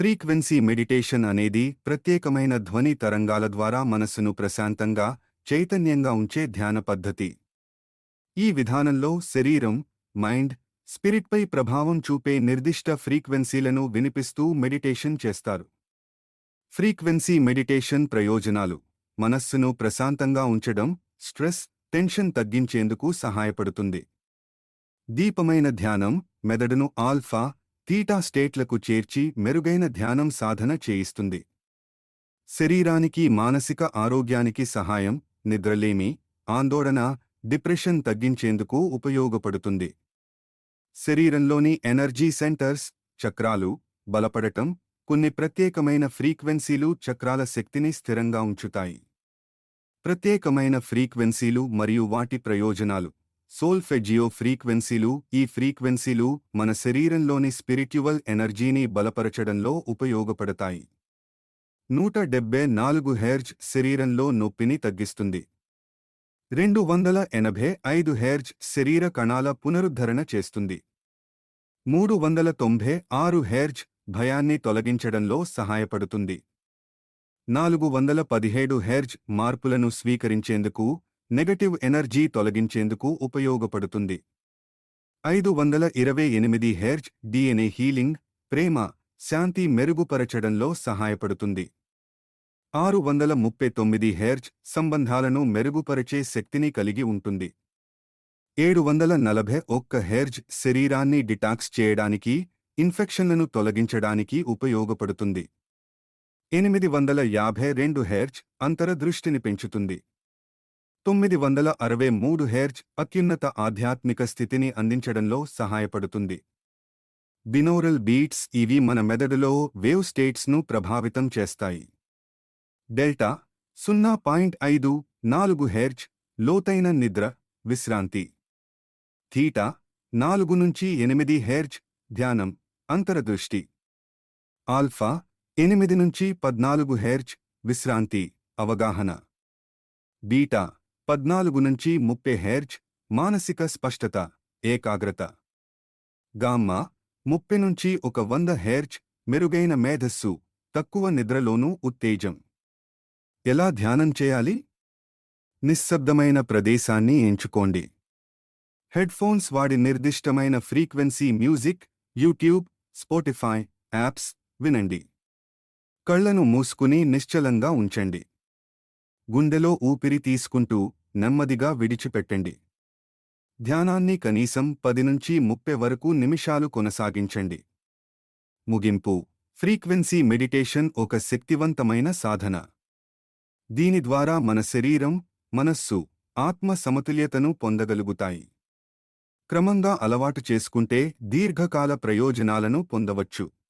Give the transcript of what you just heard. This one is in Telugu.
ఫ్రీక్వెన్సీ మెడిటేషన్ అనేది ప్రత్యేకమైన ధ్వని తరంగాల ద్వారా మనస్సును ప్రశాంతంగా చైతన్యంగా ఉంచే ధ్యాన పద్ధతి. ఈ విధానంలో శరీరం మైండ్ స్పిరిట్పై ప్రభావం చూపే నిర్దిష్ట ఫ్రీక్వెన్సీలను వినిపిస్తూ మెడిటేషన్ చేస్తారు. ఫ్రీక్వెన్సీ మెడిటేషన్ ప్రయోజనాలు. మనస్సును ప్రశాంతంగా ఉంచడం స్ట్రెస్ టెన్షన్ తగ్గించేందుకు సహాయపడుతుంది. దీపమైన ధ్యానం మెదడును ఆల్ఫా తీటా స్టేట్లకు చేర్చి మెరుగైన ధ్యానం సాధన చేయిస్తుంది. శరీరానికి మానసిక ఆరోగ్యానికి సహాయం నిద్రలేమి ఆందోళన డిప్రెషన్ తగ్గించేందుకు ఉపయోగపడుతుంది. శరీరంలోని ఎనర్జీ సెంటర్స్ చక్రాలు బలపడటం కొన్ని ప్రత్యేకమైన ఫ్రీక్వెన్సీలు చక్రాల శక్తిని స్థిరంగా ఉంచుతాయి. ప్రత్యేకమైన ఫ్రీక్వెన్సీలు మరియు వాటి ప్రయోజనాలు. సోల్ఫెజియో ఫ్రీక్వెన్సీలు ఈ ఫ్రీక్వెన్సీలు మన శరీరంలోని స్పిరిట్యువల్ ఎనర్జీని బలపరచడంలో ఉపయోగపడతాయి. నూట డెబ్బై నాలుగు హెర్జ్ శరీరంలో నొప్పిని తగ్గిస్తుంది. రెండు వందల ఎనభై ఐదు హెర్జ్ శరీర కణాల పునరుద్ధరణ చేస్తుంది. మూడు వందల తొంభై ఆరు హెర్జ్ భయాన్ని తొలగించడంలో సహాయపడుతుంది. నాలుగు వందల పదిహేడు హెర్జ్ మార్పులను స్వీకరించేందుకు నెగటివ్ ఎనర్జీ తొలగించేందుకు ఉపయోగపడుతుంది. ఐదు వందల ఇరవై ఎనిమిది హెర్జ్ డిఎన్ఏ హీలింగ్ ప్రేమ శాంతి మెరుగుపరచడంలో సహాయపడుతుంది. ఆరు వందల ముప్పై తొమ్మిది హెర్జ్ సంబంధాలను మెరుగుపరిచే శక్తిని కలిగి ఉంటుంది. ఏడు వందల నలభై ఒక్క హెర్జ్ శరీరాన్ని డిటాక్స్ చేయడానికి ఇన్ఫెక్షన్లను తొలగించడానికి ఉపయోగపడుతుంది. ఎనిమిది వందల యాభై రెండు హెర్జ్ అంతరదృష్టిని పెంచుతుంది. తొమ్మిది వందల అరవై మూడు హెర్జ్ అత్యున్నత ఆధ్యాత్మిక స్థితిని అందించడంలో సహాయపడుతుంది. బినోరల్ బీట్స్ ఇవి మన మెదడులో వేవ్ స్టేట్స్ను ప్రభావితం చేస్తాయి. డెల్టా సున్నా పాయింట్ ఐదు నాలుగు హెర్జ్ లోతైన నిద్ర విశ్రాంతి. థీటా నాలుగు నుంచి ఎనిమిది హెర్జ్ ధ్యానం అంతరదృష్టి. ఆల్ఫా ఎనిమిది నుంచి పద్నాలుగు హెర్జ్ విశ్రాంతి అవగాహన. బీటా పద్నాలుగు నుంచి ముప్పై హెర్జ్ మానసిక స్పష్టత ఏకాగ్రత. గామ్మా ముప్పై నుంచి ఒక వంద హెర్జ్ మెరుగైన మేధస్సు తక్కువ నిద్రలోనూ ఉత్తేజం. ఎలా ధ్యానం చేయాలి? నిశ్శబ్దమైన ప్రదేశాన్ని ఎంచుకోండి. హెడ్ఫోన్స్ వాడి నిర్దిష్టమైన frequency music YouTube Spotify apps వినండి. కళ్ళను మూసుకుని నిశ్చలంగా ఉంచండి. గుండెలో ఊపిరి తీసుకుంటూ నెమ్మదిగా విడిచిపెట్టండి. ధ్యానాన్ని కనీసం పది నుంచి ముప్పై వరకు నిమిషాలు కొనసాగించండి. ముగింపు. ఫ్రీక్వెన్సీ మెడిటేషన్ ఒక శక్తివంతమైన సాధన. దీని ద్వారా మన శరీరం మనస్సు ఆత్మ సమతుల్యతను పొందగలుగుతాయి. క్రమంగా అలవాటు చేసుకుంటే దీర్ఘకాల ప్రయోజనాలను పొందవచ్చు.